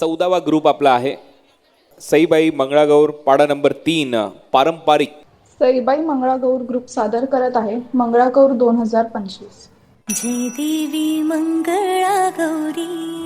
चौदावा group आपला आहे. सईबाई मंगळागौर पाडा नंबर तीन पारंपरिक. सईबाई मंगळागौर ग्रुप सादर करत आहे मंगळागौर दोन हजार पंचवीस. जय देवी मंगळा गौरी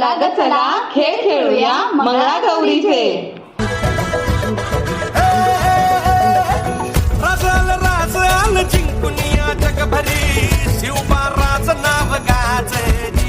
चला ग चला. खेळ खेळूया. मंगळागौरीचे राजाल राजाल जिंकुनिया जगभरी. शिवबाराच नाव गाजरी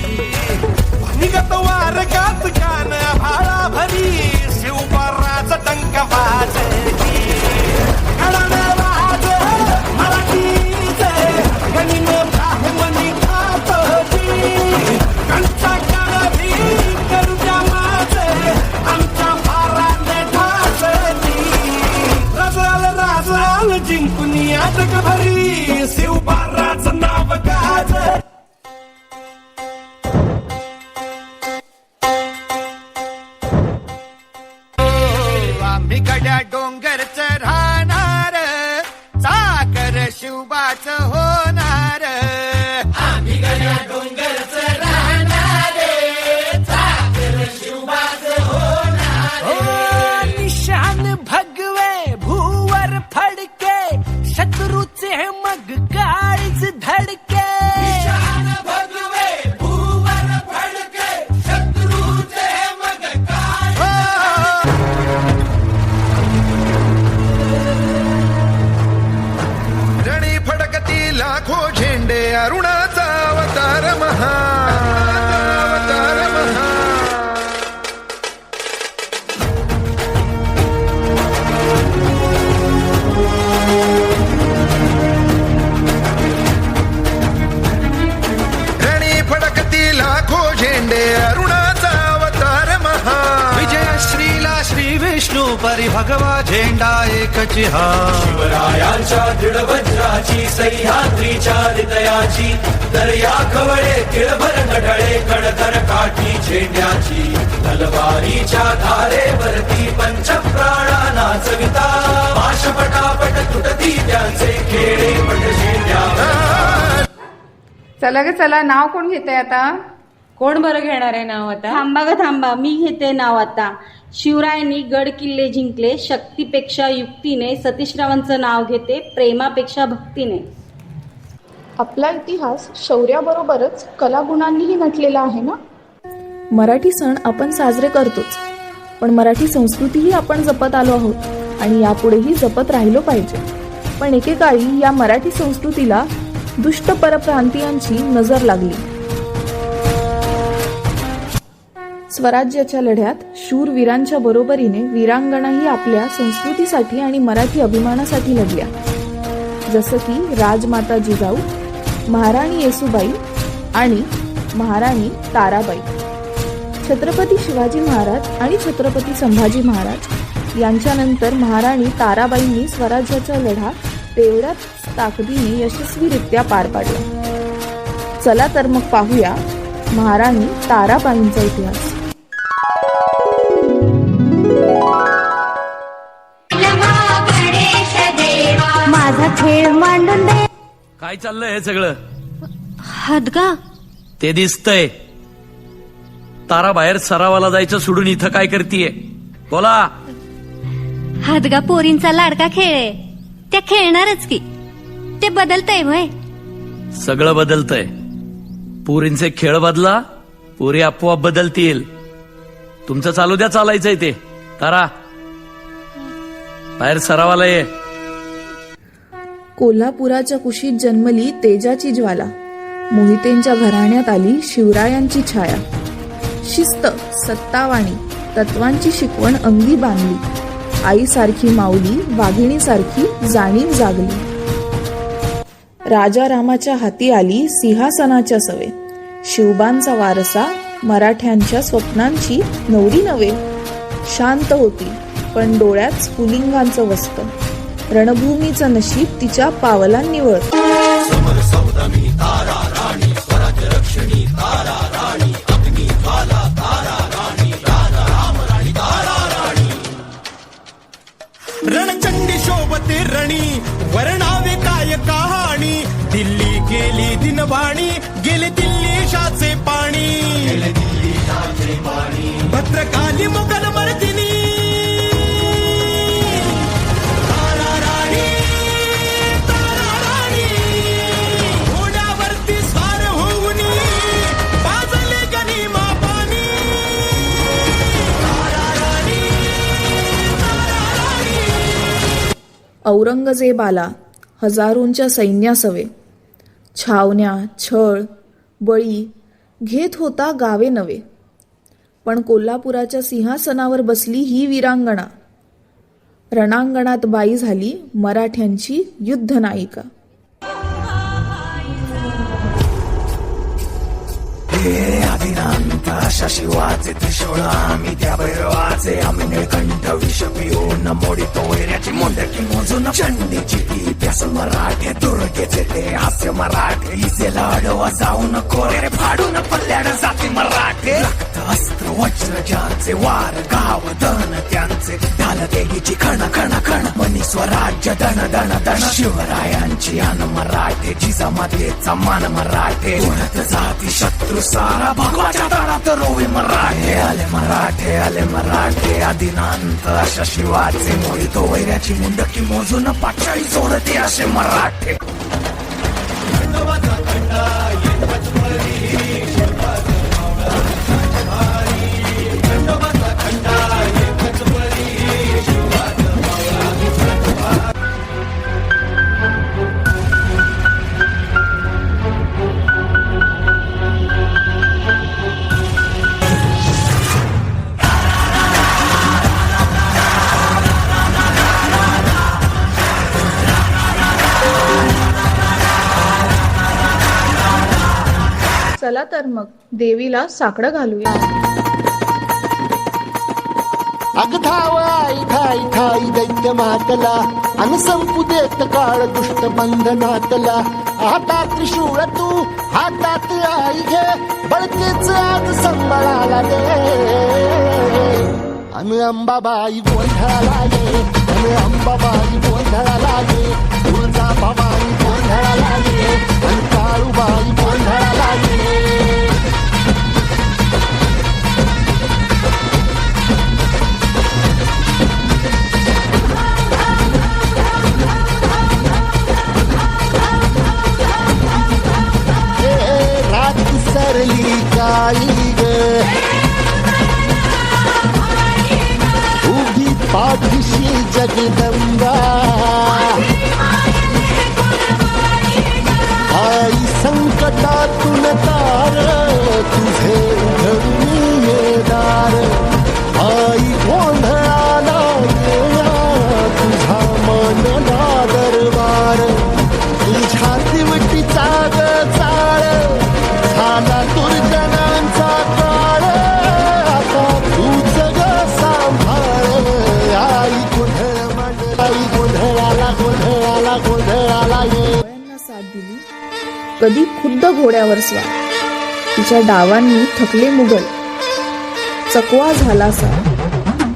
काल जिंकून जिंकुनिया जगभरी शिवबाराच नाव गाज आम्ही गड्या डोंगरच राहणार. साकर शिवबाच हो. झेंडे परी भगवा झेंडा एकची हा शिवरायांच्या दृढवज्राची सह्याद्रीच्या हृदयाची दर्या खवळे तिळभर नढळे कडकर काठी झेंड्याची. तलवारीच्या धारेवरती पंचप्राणा नाचविता पाश पटापट तुटती त्यांचे खेळे पट झेंड्या चला ग चला नाव कोण घेते आता? कोण बरं घेणार आहे नाव आता? थांबा ग थांबा. मी घेते नाव आता. शिवरायांनी गड किल्ले जिंकले शक्तीपेक्षा युक्तीने. सतीशरावांचं नाव घेते प्रेमापेक्षा भक्तीने. आपला इतिहास शौर्याबरोबरच कलागुणांनीही नटलेला आहे ना? मराठी सण आपण साजरे करतोच पण मराठी संस्कृतीही आपण जपत आलो आहोत आणि यापुढेही जपत राहिलो पाहिजे. पण एकेकाळी या मराठी संस्कृतीला दुष्ट परप्रांतीयांची नजर लागली. स्वराज्याच्या लढ्यात शूरवीरांच्या बरोबरीने वीरांगणाही आपल्या संस्कृतीसाठी आणि मराठी अभिमानासाठी लढल्या. जसं की राजमाता जिजाऊ महाराणी येसुबाई आणि महाराणी ताराबाई. छत्रपती शिवाजी महाराज आणि छत्रपती संभाजी महाराज यांच्यानंतर महाराणी ताराबाईंनी स्वराज्याचा लढा तेवढ्याच ताकदीने यशस्वीरित्या पार पाडला. चला तर मग पाहूया महाराणी ताराबाईंचा इतिहास. काय चाललंय हे सगळं? हदगा ते दिसतंय. तारा बाहेर सरावाला जायचं सोडून इथं काय करतीये? बोला. हदगा पोरींचा लाडका खेळ आहे? त्या खेळणारच की. ते बदलतय होय सगळं बदलतंय. पुरींचे खेळ बदला पुरी आपोआप बदलतील. तुमचं चालू द्या चालायचंय ते. तारा. बाहेर सरावाला ये. कोल्हापुराच्या कुशीत जन्मली तेजाची ज्वाला. मोहितेंच्या घराण्यात आली शिवरायांची छाया. शिस्त सत्तावाणी तत्वांची शिकवण अंगी बांधली. आईसारखी माऊली वाघिणीसारखी जाणीव जागली. राजा रामाच्या हाती आली सिंहासनाच्या सवे. शिवबांचा वारसा मराठ्यांच्या स्वप्नांची नवरी नव्हे. शांत होती पण डोळ्यात स्फुलिंगांचं वस्त रणभूमीचं नशीब तिच्या पावलांनी वळत रणचंडी शोभते रणी वर्णावे काय कहाणी? दिल्ली गेली दिनवाणी गेले दिल्ली शाचे पाणी. भद्रकाली मुघल मर्दिनी. औरंगजेबाला हजारोंच्या सैन्यासवे छावण्या छळ बळी घेत होता गावे नवे. पण कोल्हापुराच्या सिंहासनावर बसली ही वीरांगणा. रणांगणात बाई झाली मराठ्यांची युद्धनायिका. अशा शिवाचे त्रिशूळ आम्ही त्या भैरवाचे. आम्ही निळकंठ विष पिऊन मोडी तोयऱ्याची मोंडकी मोजून चंडीची ती प्यास मराठे दुर्गेचे ते हास्य मराठे इजेला लाडवा जाऊन कोरे फाडून पल्ल्याड जाते मराठे. रक्त अस्त्र वज्र ज्यांचे वार गाव दन त्यांचे ढाल देवीची खण खण खण मनी स्वराज्य दण दण दण शिवरायांची अन मराठे जिजामातेचा मान मराठे. जाती शत्रू सारा भगवाच्या दारात रोवी मराठे आले मराठे आले मराठे आदिनांत अशा शिवाचे मोहितो वैऱ्याची मुंडकी मोजून पाठशाही सोडते असे मराठे तर मग देवीला साकडं घालूया. दैत्य मातला. अन संपू देत काळ दुष्ट बंधनातला हातात त्रिशूळ तू हातात आई घे. बळकेच आज संभाळाला दे. अन अंबाबाई गोंधळाला ये अन अंबाबाई गोंधळाला ये कधी खुद्द घोड्यावर स्वार. तिच्या डावांनी थकले मुघल. चकवा झालासा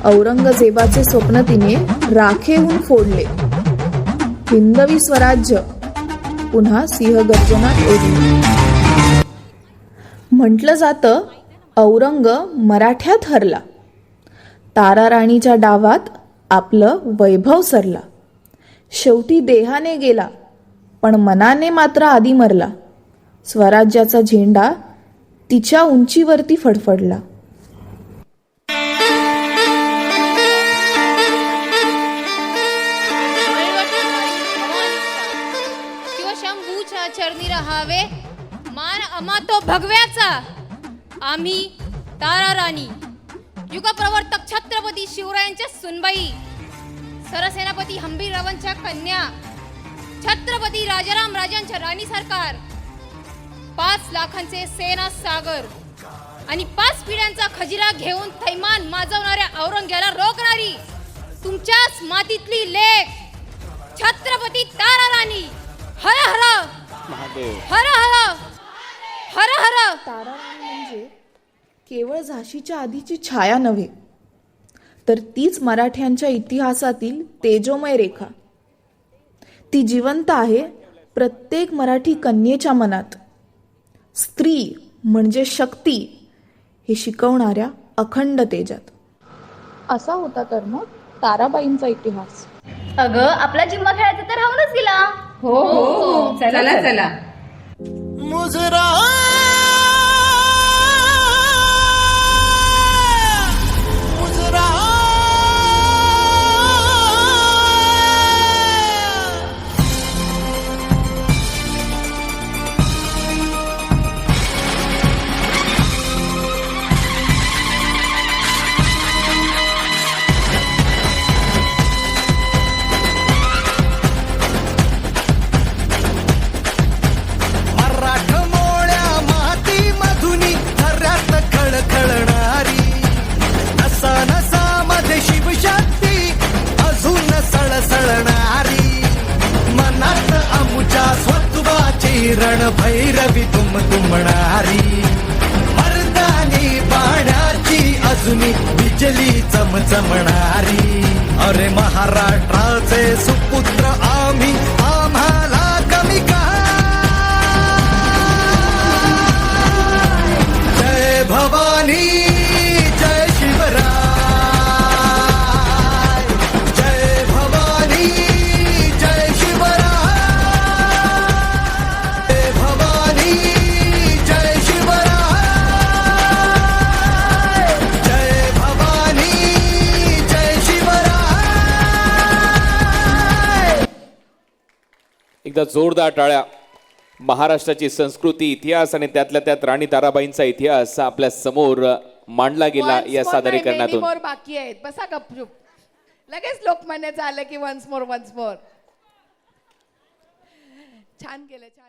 औरंगजेबाचे स्वप्न तिने राखेहून फोडले. हिंदवी स्वराज्य पुन्हा सिंहगर्जनात ओढली. म्हटलं जातं औरंग मराठ्यात हरला. तारा राणीच्या डावात आपलं वैभव सरला. शेवटी देहाने गेला. पण मनाने मात्र आधी मरला. स्वराज्याचा झेंडा तिच्या उंचीवरती फडफडला. शिवशंभूच्या चरणी राहावे. मान अमा तो भगव्याचा. आम्ही तारा राणी युगप्रवर्तक छत्रपती शिवरायांच्या सुनबाई. सरसेनापती हंबीररावांच्या कन्या. छत्रपती राजाराम राजांच्या राणी सरकार. पाच लाखांचे सेना सागर. आणि पाच पिढ्यांचा खजिरा घेऊन थैमान माजवणाऱ्या औरंग्याला रोखणारी तुमच्याच मातीतली लेख. छत्रपती तारा राणी हर हर. महादेव. हर हर. हर हर. ताराराणी म्हणजे केवळ झाशीच्या आधीची छाया नव्हे तर तीच मराठ्यांच्या इतिहासातील तेजोमय रेखा. ती जिवंत आहे प्रत्येक मराठी कन्येच्या मनात. स्त्री म्हणजे शक्ती हे शिकवणाऱ्या अखंड तेजात. असा होता तर मग ताराबाईंचा इतिहास. अगं आपला जिम्मा खेळायचा तर राहूनच गेला. हो हो चला चला. मुजरा मुजरा रण भैरवी तुम तुमणारी. मर्दानी बाणाची अजूनी बिजली चमचमणारी. अरे महाराष्ट्राचे सुपुत्र आम्ही एकदा जोरदार टाळ्या. महाराष्ट्राची संस्कृती इतिहास आणि त्यातल्या त्यात राणी ताराबाईंचा इतिहास आपल्यासमोर मांडला गेला या सादरीकरणातून. बाकी आहेत. बसा गपचूप लगेच लोकमान्याचं आलं की वन्स मोर वन्स मोर छान केलं छान.